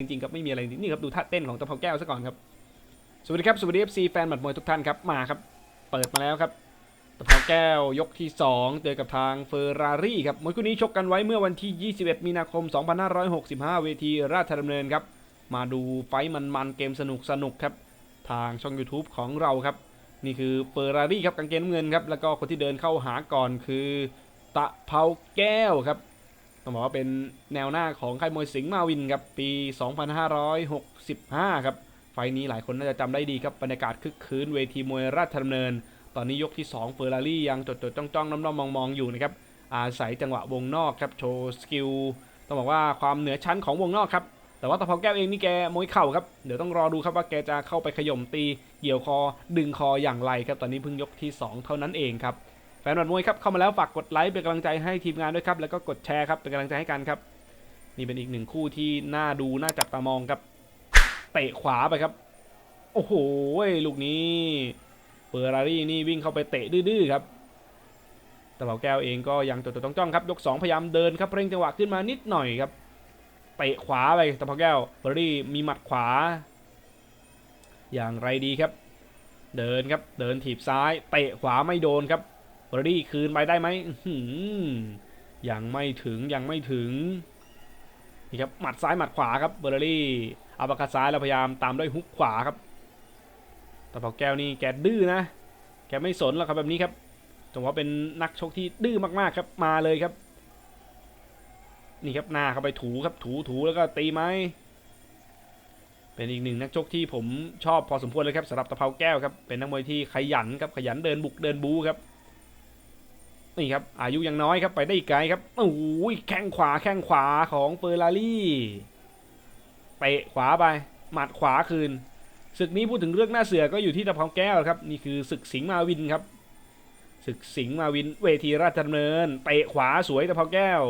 จริงๆครับไม่มีอะไรนี่ครับดูท่าเต้นของตะเภาแก้วซะก่อนครับสวัสดีครับสวัสดี FC แฟนหมัดมวยทุกท่านครับมาครับ เปิดมาแล้วครับตะเภาแก้วยกที่ 2 เจอกับทางเฟอร์รารี่ครับมวยคู่นี้ชกกันไว้เมื่อวันที่ 21 มีนาคม 2565 เวทีราชดำเนินครับ มาดูไฟท์มันๆเกมสนุกสนุกครับ ทางช่อง YouTube ของเราครับ นี่คือเฟอร์รารี่ครับกางเกงน้ำเงินครับแล้วก็คนที่เดินเข้าหาก่อนคือตะเภาแก้วครับ ต้องบอกว่าเป็นแนวหน้าของค่ายมวยสิงห์มาวินครับปี 2565 ครับ ไฟล์นี้หลายคนน่าจะจำได้ดีครับบรรยากาศคึกคืนเวทีมวยราชดำเนิน ตอนนี้ยกที่2เฟอร์รารี่ยังจดจดจ้องจ้องน้ำน้ำมองมองๆอยู่นะครับอาศัยจังหวะวงนอกครับโชว์สกิลต้องบอกว่าความเหนือชั้นของวงนอกครับแต่ว่าตะเภาแก้วเองนี่แกมวยเข่าครับ เดี๋ยวต้องรอดูครับว่าแกจะเข้าไปขย่มตีเกี่ยวคอ ดึงคออย่างไรครับ ตอนนี้เพิ่งยกที่ 2 เท่านั้นเองครับ ฟนบอลมวยครับเข้ามาแล้วฝากกดไลค์เป็นกำลังใจให้ทีมงานด้วยครับแล้วก็กดแชร์ครับเป็นกำลังใจให้กันครับนี่เป็นอีกหนึ่งคู่ที่น่าดูน่าจับตามองครับเตะขวาไปครับ โอ้โหลูกนี้เฟอร์รารี่นี่วิ่งเข้าไปเตะดื้อๆครับแต่เบาแก้วเองก็ยังตัวต้องจ้องครับยก2พยายามเดินครับเร่งจังหวะขึ้นมานิดหน่อยครับเตะขวาไปแต่เบาแก้วเฟอร์รารี่มีหมัดขวา อย่างไรดีครับ เดินครับเดินถีบซ้ายเตะขวาไม่โดนครับ เบอร์ดี้คืนไปได้ไหมอยังไม่ถึงยังไม่ถึงนี่ครับหมัดซ้ายหมัดขวาครับเบอร์รี่อัปคัดซ้ายแล้วพยายามตามด้วยฮุกขวาครับแต่พอแก้วนี่แกดื้อนะ แกไม่สนหรอกครับแบบนี้ครับจังว่าเป็นนักชกที่ดื้อมากๆครับมาเลยครับ นี่ครับหน้าเข้าไปถูครับถูถูแล้วก็ตีไหมเป็นอีกหนึ่งนักชกที่ผมชอบพอสมควรเลยครับสำหรับตะเภาแก้วครับเป็นนักมวยที่ขยันครับขยันเดินบุกเดินบูครับ นี่ครับ อายุยังน้อยครับไปได้อีกไกลครับโอ้ยแข้งขวาแข้งขวาของเฟอร์รารี่เตะขวาไป หมัดขวาคืน ศึกนี้พูดถึงเรื่องหน้าเสือก็อยู่ที่ตะเภาแก้วครับ นี่คือศึกสิงห์มาวินครับ ศึกสิงห์มาวิน เวทีราชดำเนินเตะขวาสวยตะเภาแก้ว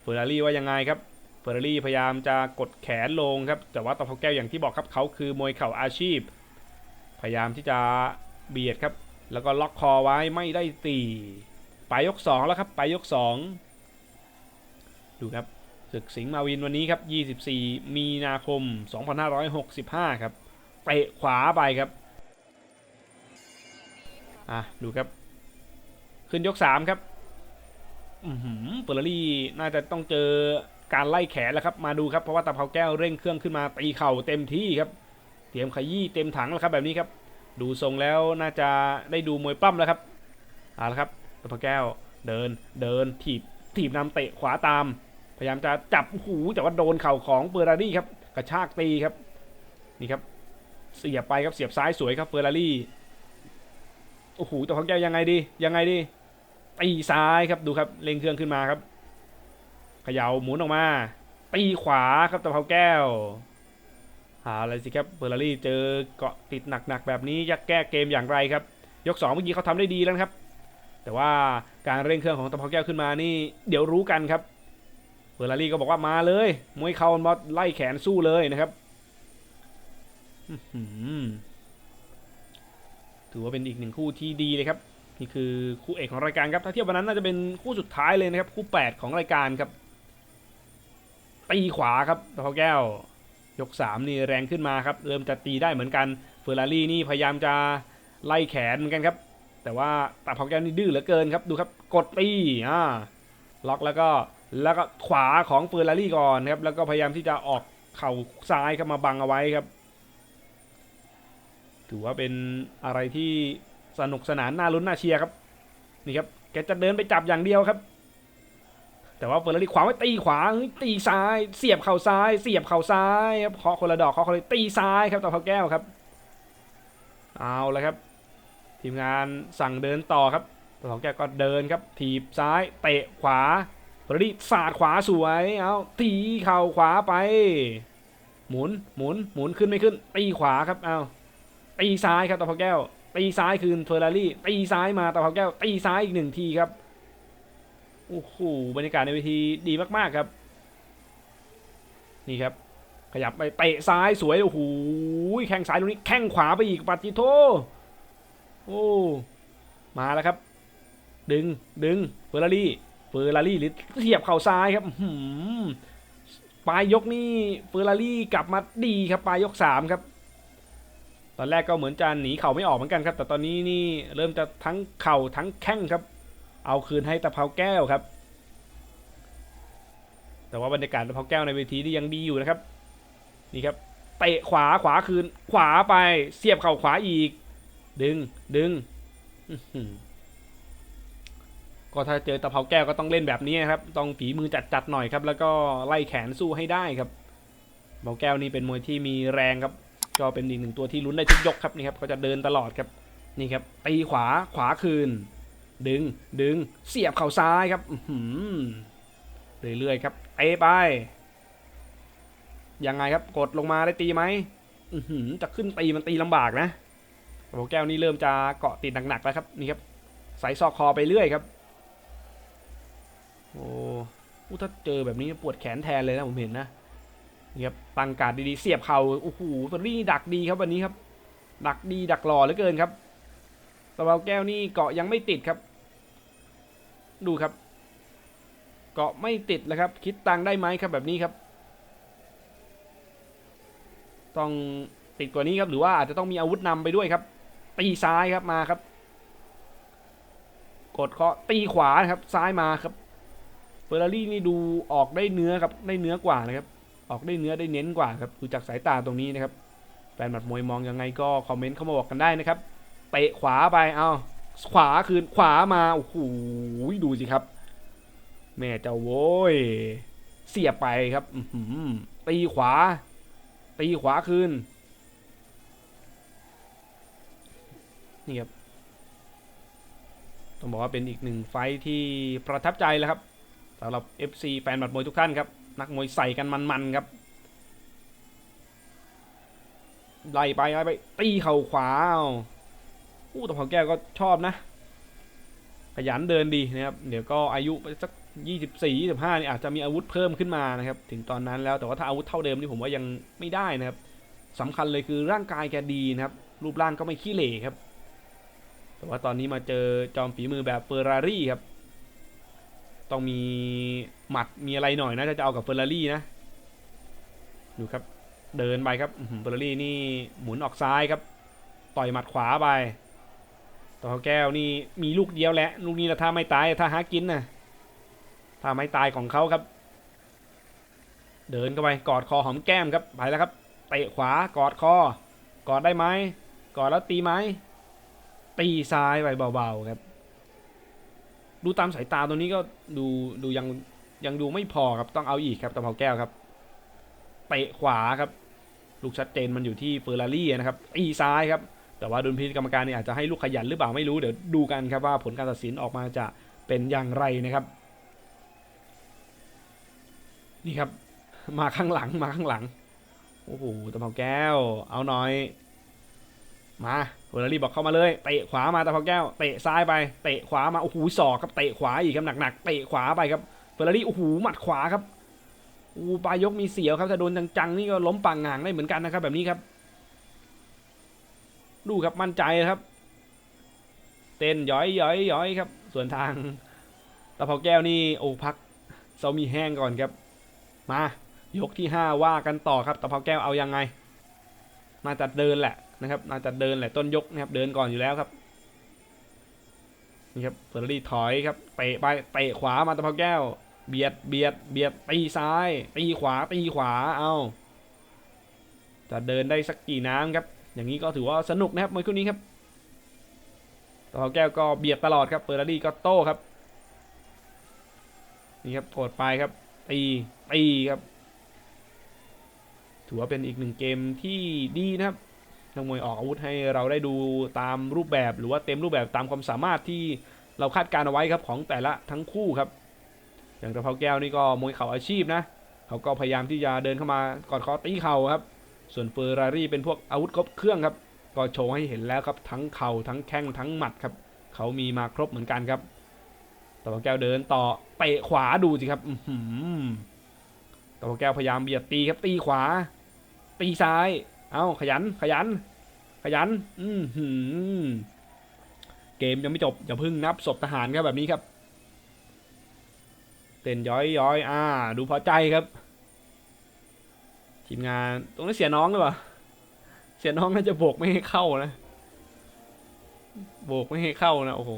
เฟอร์รารี่ว่ายังไงครับ เฟอร์รารี่พยายามจะกดแขนลงครับ แต่ว่าตะเภาแก้วอย่างที่บอกครับเขาคือมวยเข่าอาชีพ พยายามที่จะเบียดครับ แล้วก็ล็อกคอไว้ไม่ได้ตี ไปยก 2 แล้วครับ ไปยก 2 ดูครับศึกสิงห์มาวินวันนี้ครับ 24 มีนาคม 2565 ครับเตะขวาไปครับ อะ ดูครับ ขึ้นยก 3 ครับอือหือเฟอร์รารี่น่าจะต้องเจอการไล่แขนแล้วครับ มาดูครับ เพราะว่าตะเภาแก้วเร่งเครื่องขึ้นมาตีเข่าเต็มที่ครับ เตรียมขยี้เต็มถังแล้วครับแบบนี้ครับ ดูทรงแล้วน่าจะได้ดูมวยปล้ำแล้วครับเอาละครับ ตะพะแก้ว เดิน เดิน ถีบ ถีบนำเตะขวาตาม พยายามจะจับหูแต่ว่าโดนเข่าของเฟอร์รารี่ครับ กระชากตีครับ นี่ครับ เสียบไปครับ เสียบซ้ายสวยครับเฟอร์รารี่ โอ้โหตะพะแก้วยังไงดี ยังไงดีตีซ้ายครับ ดูครับเร่งเครื่องขึ้นมาครับ เขย่าหมุนออกมา ตีขวาครับตะเภาแก้ว หาอะไรสิครับเฟอร์รารี่เจอเกาะติดหนักๆแบบนี้จะแก้เกมอย่างไรครับ ยกสองเมื่อกี้เขาทำได้ดีแล้วครับ แต่ว่าการเร่งเครื่องของตะเภาแก้วขึ้นมานี่เดี๋ยวรู้กันครับเฟอร์รารี่ก็บอกว่ามาเลยมวยเข่ามาไล่แขนสู้เลยนะครับถือว่าเป็นอีกหนึ่งคู่ที่ดีเลยครับนี่คือคู่เอกของรายการครับถ้าเทียบวันนั้นน่าจะเป็นคู่สุดท้ายเลยนะครับ คู่ 8 ของรายการครับตีขวาครับตะเภาแก้วยก 3 นี่แรงขึ้นมาครับ เริ่มจะตีได้เหมือนกันเฟอร์รารี่นี่พยายามจะไล่แขนเหมือนกันครับ แต่ว่าตาเผาแก้วนี่ดื้อเหลือเกินครับ ดูครับกดตีอ่าล็อกแล้วก็แล้วก็ขวาของเฟอร์รารี่ก่อนครับ แล้วก็พยายามที่จะออกเข่าซ้ายเข้ามาบังเอาไว้ครับ ถือว่าเป็นอะไรที่สนุกสนานน่าลุ้นน่าเชียร์ครับ นี่ครับแกจะเดินไปจับอย่างเดียวครับ แต่ว่าเฟอร์รารี่ขวาไว้ตีขวาตีซ้าย เสียบเข่าซ้าย เสียบเข่าซ้ายครับเคาะคนละดอกเคาะคนละตีซ้ายครับตาเผาแก้วครับ เอาละครับ ทีมงานสั่งเดินต่อครับตัวของแกก็เดินครับ ถีบซ้ายเตะขวาเฟรดดี้สาดขวาสวยเอาตีเข่าขวาไป หมุนหมุนหมุนขึ้นไม่ขึ้น ตีขวาครับเอาตีซ้ายครับตะพอแก้ว ตีซ้ายคืนเฟอร์รารี่ตีซ้ายมาตะพอแก้ว ตีซ้ายอีกหนึ่งทีครับโอ้โหบรรยากาศในเวทีดีมากๆครับ นี่ครับ ขยับไปเตะซ้ายสวยโอ้โหแข้งซ้ายตรงนี้แข้งขวาไปอีกปาจิโต โอ้ มาแล้วครับ ดึงดึงเฟอร์รารี่เฟอร์รารี่หรือเทียบเข่าซ้ายครับอื้อหือเฟปลายยกนี่เฟอร์รารี่กลับมาดีครับปลายยกสามครับ ตอนแรกก็เหมือนจะหนีเข่าไม่ออกเหมือนกันครับ แต่ตอนนี้นี่เริ่มจะทั้งเข่าทั้งแข้งครับ เอาคืนให้ตะเภาแก้วครับ แต่ว่าบรรยากาศตะเภาแก้วในเวทีนี่ยังดีอยู่นะครับ นี่ครับเตะขวาขวาคืนขวาไปเสียบเข่าขวาอีก ดึง ดึงก็ถ้าเจอตะเภาแก้วก็ต้องเล่นแบบนี้ครับ ต้องฝีมือจัดๆหน่อยครับ แล้วก็ไล่แขนสู้ให้ได้ครับเภาแก้วนี่เป็นมวยที่มีแรงครับ ก็เป็นอีกหนึ่งตัวที่ลุ้นได้ทุกยกครับนี่ครับ ก็จะเดินตลอดครับ นี่ครับ ตีขวา ขวาคืน ดึง ดึง เสียบเข่าซ้ายครับเรื่อยๆครับ เตะไป ยังไงครับ กดลงมาได้ตีไหมจะขึ้นตีมันตีลำบากนะ โอ้แก้วนี่เริ่มจะเกาะติดหนักๆแล้วครับนี่ครับใส่ซอกคอไปเรื่อยครับ โอ้อู้ถ้าเจอแบบนี้ปวดแขนแทนเลยนะผมเห็นนะนี่ครับตั้งการดดีๆเสียบเข่าโอ้โหเฟอร์รี่ดักดีครับวันนี้ครับ ดักดีดักหล่อเหลือเกินครับตะเบาแก้วนี่เกาะยังไม่ติดครับ ดูครับ เกาะไม่ติดแล้วครับ คิดตังได้ไหมครับแบบนี้ครับ ต้องติดกว่านี้ครับ หรือว่าอาจจะต้องมีอาวุธนำไปด้วยครับ ตีซ้ายครับมาครับ กดเคาะตีขวานะครับ ซ้ายมาครับเฟอร์รารี่นี่ดูออกได้เนื้อครับได้เนื้อกว่านะครับ ออกได้เนื้อได้เน้นกว่าครับดูจากสายตาตรงนี้นะครับแฟนหมัดมวยมองยังไงก็คอมเมนต์เข้ามาบอกกันได้นะครับเตะขวาไปเอาขวาคืนขวามาโอ้โหดูสิครับ แม่เจ้าโว้ยเสียไปครับตีขวา ตีขวาคืน นี่ครับต้องบอกว่าเป็นอีกหนึ่งไฟที่ประทับใจแล้วครับสำหรับ FC แฟนหมัดมวยทุกท่านครับนักมวยใส่กันมันๆครับไล่ไปไล่ไปตีเข่าขวาอู้ต่พอแก้วก็ชอบนะ ขยันเดินดีนะครับ เดี๋ยวก็อายุไปสัก24 25นี่อาจจะมีอาวุธเพิ่มขึ้นมานะครับ ถึงตอนนั้นแล้วแต่ว่าถ้าอาวุธเท่าเดิมนี่ผมว่ายังไม่ได้นะครับสำคัญเลยคือร่างกายแกดีนะครับ รูปร่างก็ไม่ขี้เหร่ครับ แต่ว่าตอนนี้มาเจอจอมฝีมือแบบเฟอร์รารี่ครับ ต้องมีหมัดมีอะไรหน่อยนะถ้าจะเอากับเฟอร์รารี่นะดูครับเดินไปครับเฟอร์รารี่นี่หมุนออกซ้ายครับ ต่อยหมัดขวาไปต่อแก้วนี่มีลูกเดียวแหละลูกนี้ละถ้าไม่ตายถ้าหากินนะถ้าไม่ตายของเขาครับ เดินเข้าไปกอดคอหอมแก้มครับไปแล้วครับเตะขวากอดคอกอดได้ไหมกอดแล้วตีไหม ตีซ้ายไปเบาๆครับ ดูตามสายตาตัวนี้ก็ดูดูยังยังดูไม่พอครับต้องเอาอีกครับตะเภาแก้วครับเตะขวาครับ ลูกชัดเจนมันอยู่ที่เฟอร์รารี่นะครับตีซ้ายครับ แต่ว่าดุลพินิจกรรมการเนี่ยอาจจะให้ลูกขยันหรือเปล่าไม่รู้เดี๋ยวดูกันครับว่าผลการตัดสินออกมาจะเป็นอย่างไรนะครับ นี่ครับ มาข้างหลังมาข้างหลังโอ้โหตะเภาแก้ว เอาหน่อย มาเฟอร์รารี่บอกเข้ามาเลย เตะขวามาตะเภาแก้ว เตะซ้ายไป เตะขวามา โอ้โหศอกครับ เตะขวาอีกครับหนักๆ เตะขวาไปครับ เฟอร์รารี่ โอ้โห หมัดขวาครับอูปายกมีเสียวครับ ถ้าโดนจังๆ นี่ก็ล้มปังงางได้เหมือนกันนะครับ แบบนี้ครับ ดูครับ มั่นใจครับ เต้นย้อยย้อยย้อยครับ ส่วนทางตะเภาแก้วนี่ โอ้พักเซามีแห้งก่อนครับ มา ยกที่ห้าว่ากันต่อครับ ตะเภาแก้วเอายังไงน่าจะเดินแหละ นะครับน่าจะเดินแหละต้นยกนะครับเดินก่อนอยู่แล้วครับนี่ครับเฟอร์รี่ถอยครับเตะไปเตะขวามาตะเภาแก้ว เบียดเบียดเบียดตีซ้าย ตีขวาตีขวาเอาจะเดินได้สักกี่น้ำครับ อย่างนี้ก็ถือว่าสนุกนะครับมวยคู่นี้ครับตะเภาแก้วก็เบียดตลอดครับเฟอร์รี่ก็โต้ครับนี่ครับกดไปครับตีตีครับ ถือว่าเป็นอีกหนึ่งเกมที่ดีนะครับ นักมวยออกอาวุธให้เราได้ดูตามรูปแบบหรือว่าเต็มรูปแบบตามความสามารถที่เราคาดการเอาไว้ครับของแต่ละทั้งคู่ครับ อย่างตะเภาแก้วนี่ก็มวยเข่าอาชีพนะเขาก็พยายามที่จะเดินเข้ามากอดคอตีเข่าครับ ส่วนเฟอร์รารี่เป็นพวกอาวุธครบเครื่องครับ ก็โชว์ให้เห็นแล้วครับทั้งเข่าทั้งแข้งทั้งหมัดครับ เขามีมาครบเหมือนกันครับตะเภาแก้วเดินต่อเตะขวาดูสิครับตะเภาแก้วพยายามเบียดตีครับตีขวา ตีซ้าย เอาขยันขยัน ขยัน อือหือเกมยังไม่จบอย่าพึ่งนับศพทหารครับแบบนี้ครับเต้นย้อยย้อยอ่า ดูพอใจครับ ทีมงานตรงนี้เสียน้องหรือเปล่าเสียน้องน่าจะโบกไม่ให้เข้านะโบกไม่ให้เข้านะโอ้โห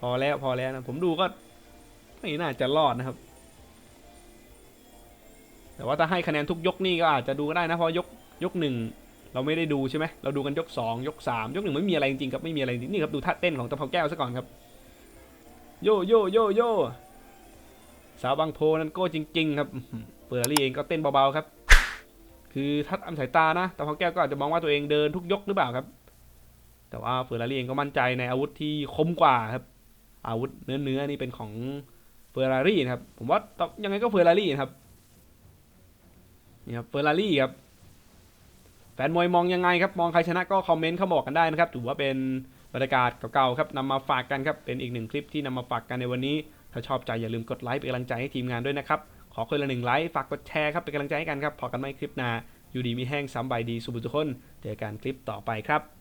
พอแล้วพอแล้วนะผมดูก็ไม่น่าจะรอดนะครับ แต่ว่าถ้าให้คะแนนทุกยกนี่ก็อาจจะดูก็ได้นะเพราะยกยกหนึ่งเราไม่ได้ดูใช่ไหมเราดูกันยกสองยกสามยกหนึ่งไม่มีอะไรจริงๆครับไม่มีอะไรจริงนี่ครับดูท่าเต้นของตะเภาแก้วซะก่อนครับโยโยโยโยสาวบางโพนั้นโก้จริง ๆ ครับเฟอร์รารี่เองก็เต้นเบาๆครับ คือถ้าตาสายตานะตะเภาแก้วก็อาจจะมองว่าตัวเองเดินทุกยกหรือเปล่าครับ แต่ว่าเฟอร์รารี่เองก็มั่นใจในอาวุธที่คมกว่าครับ อาวุธเนื้อเนื้อๆนี่เป็นของเฟอร์รารี่นะครับผมว่าต้องยังไงก็เฟอร์รารี่นะครับ นี่ครับเฟอร์รารี่ครับแฟนมวยมองยังไงครับ มองใครชนะก็คอมเมนต์เข้ามาบอกกันได้นะครับ ถือว่าเป็นบรรยากาศเก่าๆครับนำมาฝากกันครับ เป็นอีกหนึ่งคลิปที่นำมาฝากกันในวันนี้ ถ้าชอบใจอย่าลืมกดไลค์เป็นกำลังใจให้ทีมงานด้วยนะครับ ขอคนละหนึ่งไลค์ ฝากกดแชร์ครับ เป็นกำลังใจให้กันครับ พอกันไม่คลิปหน้าอยู่ดีมีแห้งซ้ำใบดีสุบุทุกคน เจอกันคลิปต่อไปครับ